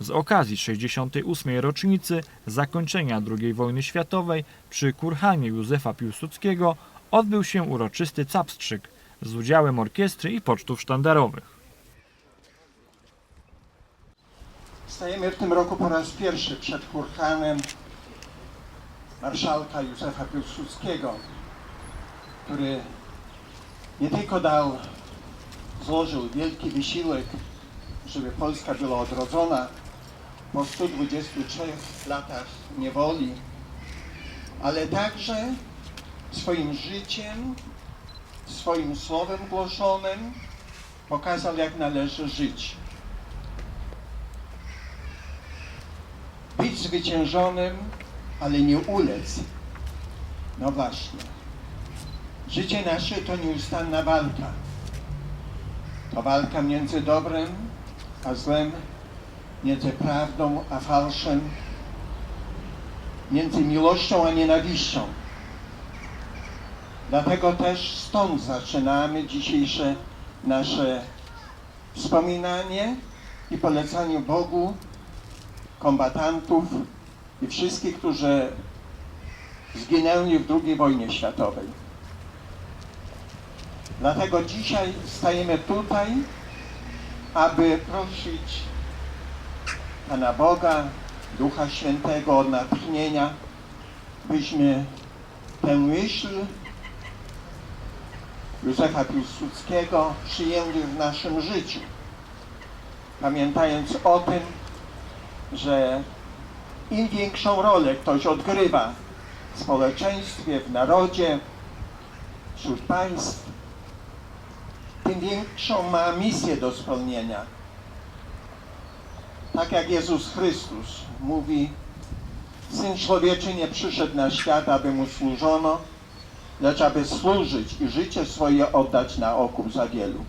Z okazji 68. rocznicy zakończenia II wojny światowej przy kurhanie Józefa Piłsudskiego odbył się uroczysty capstrzyk z udziałem orkiestry i pocztów sztandarowych. Stajemy w tym roku po raz pierwszy przed kurhanem marszałka Józefa Piłsudskiego, który nie tylko dał, złożył wielki wysiłek, żeby Polska była odrodzona po 123 latach niewoli, ale także swoim życiem, swoim słowem głoszonym pokazał, jak należy żyć. być zwyciężonym, ale nie ulec. No właśnie. Życie nasze to nieustanna walka. To walka między dobrem a złem, między prawdą a fałszem, między miłością a nienawiścią. Dlatego też stąd zaczynamy dzisiejsze nasze wspominanie i polecanie Bogu kombatantów i wszystkich, którzy zginęli w II wojnie światowej. Dlatego dzisiaj stajemy tutaj, aby prosić Pana Boga, Ducha Świętego o natchnienia, byśmy tę myśl Józefa Piłsudskiego przyjęli w naszym życiu, pamiętając o tym, że im większą rolę ktoś odgrywa w społeczeństwie, w narodzie, wśród państw, tym większą ma misję do spełnienia. Tak jak Jezus Chrystus mówi, Syn Człowieczy nie przyszedł na świat, aby Mu służono, lecz aby służyć i życie swoje oddać na okup za wielu.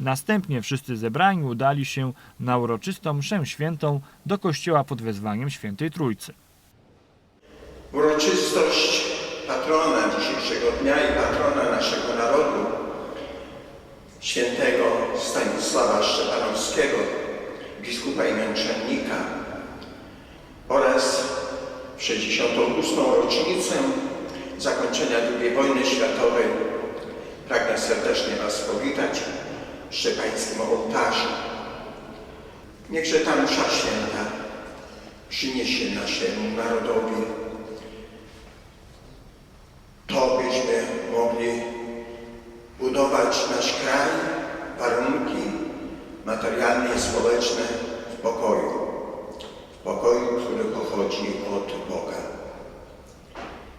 Następnie wszyscy zebrani udali się na uroczystą mszę świętą do kościoła pod wezwaniem Świętej Trójcy. Uroczystość patrona dzisiejszego dnia i patrona naszego narodu, świętego Stanisława Szczepanowskiego, biskupa i męczennika oraz w 68. rocznicę zakończenia II wojny światowej pragnę serdecznie Was powitać przy Pańskim ołtarzu. Niechże ta msza święta przyniesie naszemu narodowi to, byśmy mogli budować nasz kraj, warunki materialne i społeczne w pokoju. W pokoju, który pochodzi od Boga.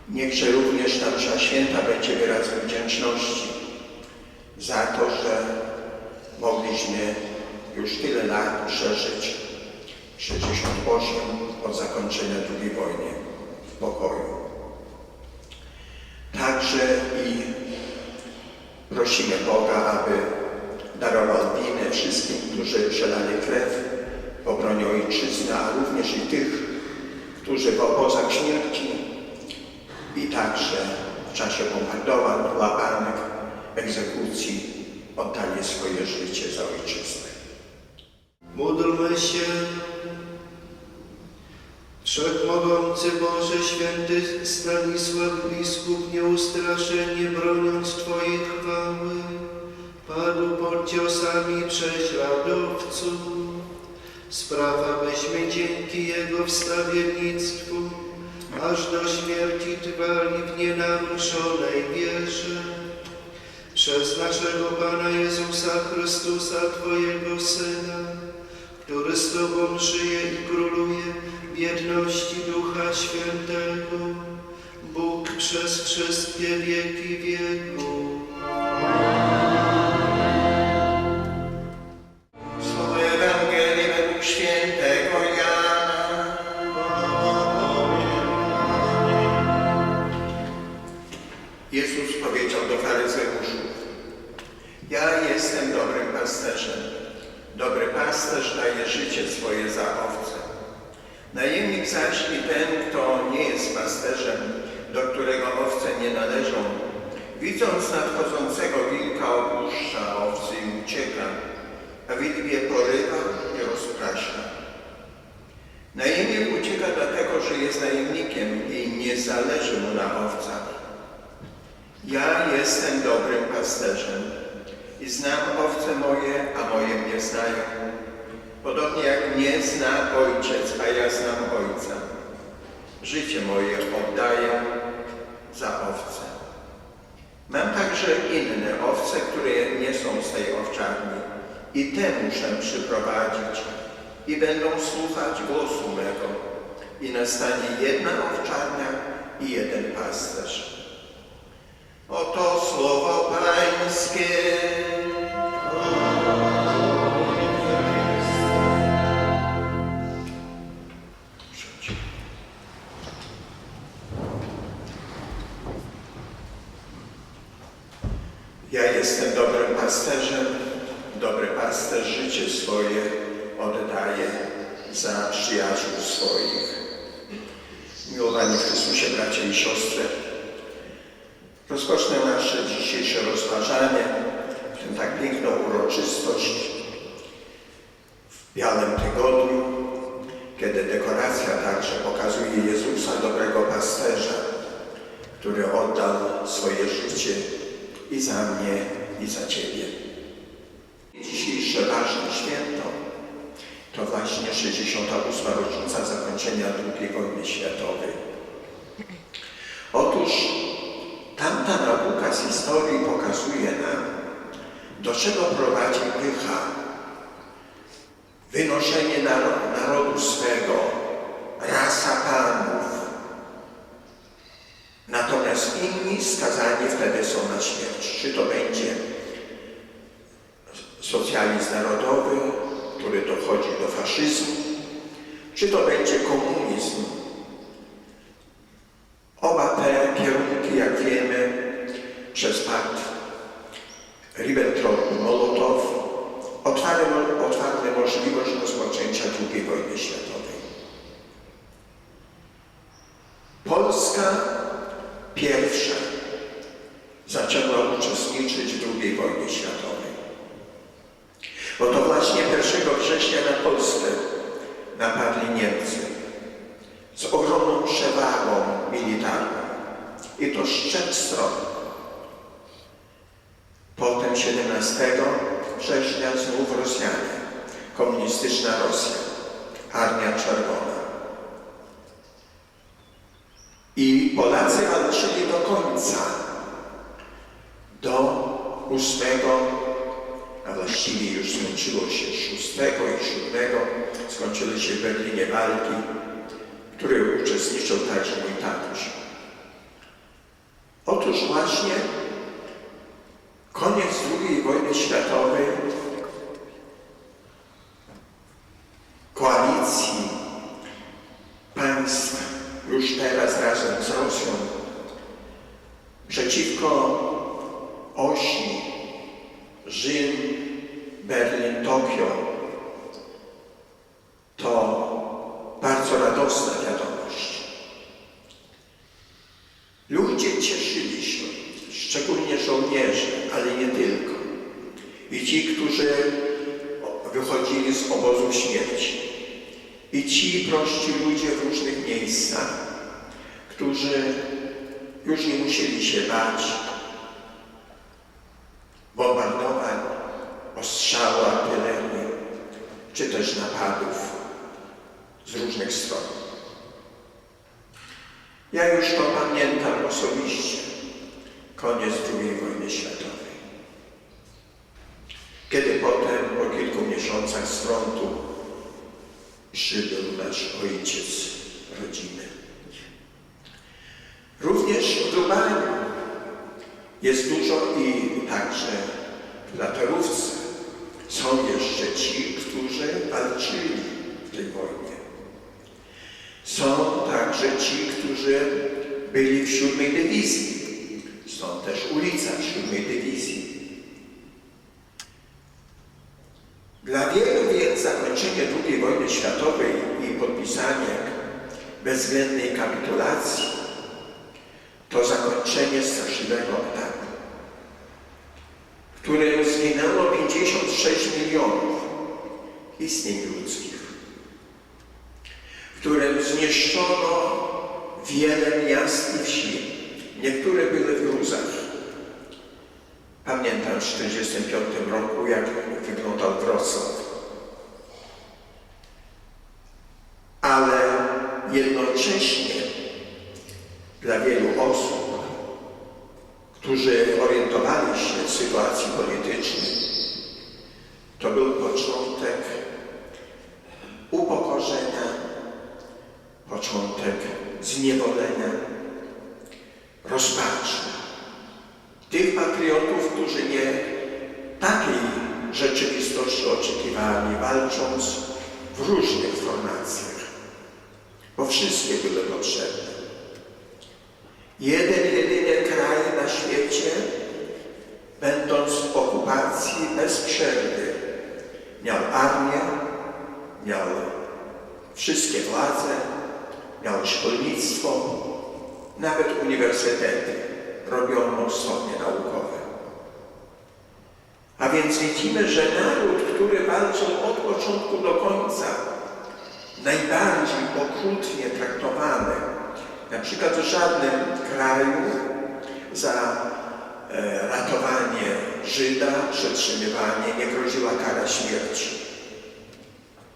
Niechże również ta msza święta będzie wyrazem wdzięczności za to, że mogliśmy już tyle lat przeżyć 68 od zakończenia II wojny w pokoju. Także i prosimy Boga, aby darował winę wszystkim, którzy przelali krew w obronie Ojczyzny, a również i tych, którzy w obozach śmierci i także w czasie bombardowań, łapanek, egzekucji oddali swoje życie za Ojczyznę. Módlmy się. Wszechmogący Boże, święty Stanisław biskup, nieustraszenie broniąc Twojej chwały, padł pod ciosami prześladowców. Sprawa, byśmy dzięki Jego wstawiennictwu aż do śmierci trwali w nienaruszonej wierze. Przez naszego Pana Jezusa Chrystusa, Twojego Syna, który z Tobą żyje i króluje w jedności Ducha Świętego, Bóg przez wszystkie wieki Jana. Jezus powiedział do faryzeuszów, ja jestem dobrym pasterzem. Dobry pasterz daje życie swoje za owce. Najemnik zaś i ten, kto nie jest pasterzem, do którego owce nie należą, widząc nadchodzącego wilka opuszcza owcy i ucieka, a wilk je porywa i rozprasza. Najemnik ucieka dlatego, że jest najemnikiem i nie zależy mu na owcach. Ja jestem dobrym pasterzem i znam owce moje, a moje mnie znają. Podobnie jak mnie zna ojciec, a ja znam ojca. Życie moje oddaję za owce. Mam także inne owce, które nie są z tej owczarni i te muszę przyprowadzić i będą słuchać głosu mego i nastanie jedna owczarnia i jeden pasterz. Oto słowo Pańskie. Siostry, rozpocznę nasze dzisiejsze rozważanie, tę tak piękną uroczystość w Białym Tygodniu, kiedy dekoracja także pokazuje Jezusa, dobrego pasterza, który oddał swoje życie i za mnie, i za Ciebie. Dzisiejsze ważne święto to właśnie 68. rocznica zakończenia II wojny światowej. Otóż tamta nauka z historii pokazuje nam, do czego prowadzi pycha, wynoszenie naro- narodu swego, rasa panów, Natomiast inni skazani wtedy są na śmierć. Czy to będzie socjalizm narodowy, który dochodzi do faszyzmu, czy to będzie komunizm. Oba te kierunki, jak wiemy, przez pakt Ribbentrop-Molotow otwarły, otwarły możliwość rozpoczęcia II wojny światowej. Polska pierwsza zaczęła uczestniczyć w II wojnie światowej. Bo to właśnie 1 września na Polskę napadli Niemcy z ogromną przewagą militarną. I to z trzech stron. Potem 17 września znów Rosjanie, komunistyczna Rosja, Armia Czerwona. I Polacy walczyli do końca, do 8, a właściwie już skończyło się 6 i 7, skończyły się w Berlinie walki, w których uczestniczył także mój tatuś. Otóż właśnie koniec II wojny światowej koalicji państw już teraz razem z Rosją przeciwko osi Rzym, Berlin, Tokio to bardzo radosna wiadomość. Ludzie cieszyli się, szczególnie żołnierze, ale nie tylko. I ci, którzy wychodzili z obozu śmierci. I ci prości ludzie w różnych miejscach, którzy już nie musieli się bać bombardowań, ostrzału artylerii, czy też napadów z różnych stron. Ja już to pamiętam osobiście, koniec II wojny światowej. Kiedy potem, po miesiącach z frontu, przybył nasz ojciec rodziny. Również w Lubaniu jest dużo i także w Latarówce są jeszcze ci, którzy walczyli w tej wojnie. Są także ci, którzy byli w siódmej dywizji. Stąd też ulica siódmej dywizji. Dla wielu więc zakończenie II wojny światowej i podpisanie bezwzględnej kapitulacji to zakończenie straszliwego etapu, w którym zginęło 56 milionów istnień ludzkich, w którym zniszczono wiele miast i wsi. Niektóre były w gruzach. Pamiętam w 1945 roku, jak wyglądał Wrocław. Ale jednocześnie dla wielu osób, którzy orientowali się w sytuacji politycznej, to był początek upokorzenia, początek zniewolenia, rozpaczy. Tych patriotów, którzy nie takiej rzeczywistości oczekiwali, walcząc w różnych formacjach, bo wszystkie były potrzebne. Jeden, jedyny kraj na świecie, będąc w okupacji bez przerwy, miał armię, miał wszystkie władze, miał szkolnictwo, nawet uniwersytety robiono stopnie naukowe. A więc widzimy, że naród, który walczył od początku do końca, najbardziej okrutnie traktowany, na przykład w żadnym kraju za e, ratowanie Żyda, przetrzymywanie nie groziła kara śmierci.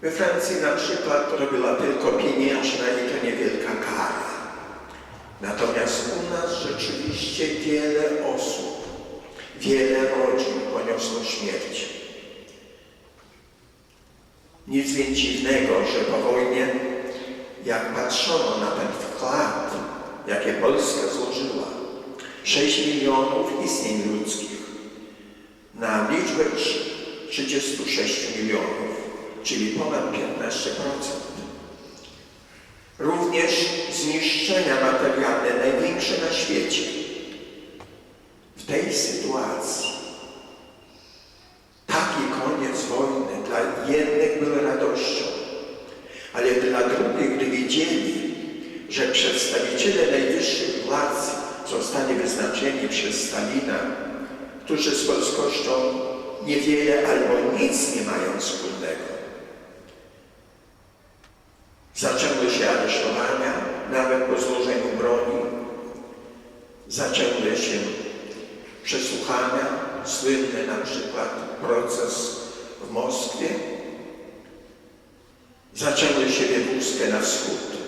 We Francji na przykład to była tylko pieniężna i to niewielka kara. Natomiast u nas rzeczywiście wiele osób, wiele rodzin poniosło śmierć. Nic więc dziwnego, że po wojnie, jak patrzono na ten wkład, jakie Polska złożyła, 6 milionów istnień ludzkich na liczbę 36 milionów, czyli ponad 15%. Również zniszczenia materialne, największe na świecie. W tej sytuacji taki koniec wojny dla jednych był radością, ale dla drugich, gdy wiedzieli, że przedstawiciele najwyższych władz zostali wyznaczeni przez Stalina, którzy z polskością niewiele albo nic nie mają wspólnego. Zaczęły się aresztowania, nawet po złożeniu broni. Zaczęły się przesłuchania, słynny na przykład proces w Moskwie. Zaczęły się wywózkę na wschód.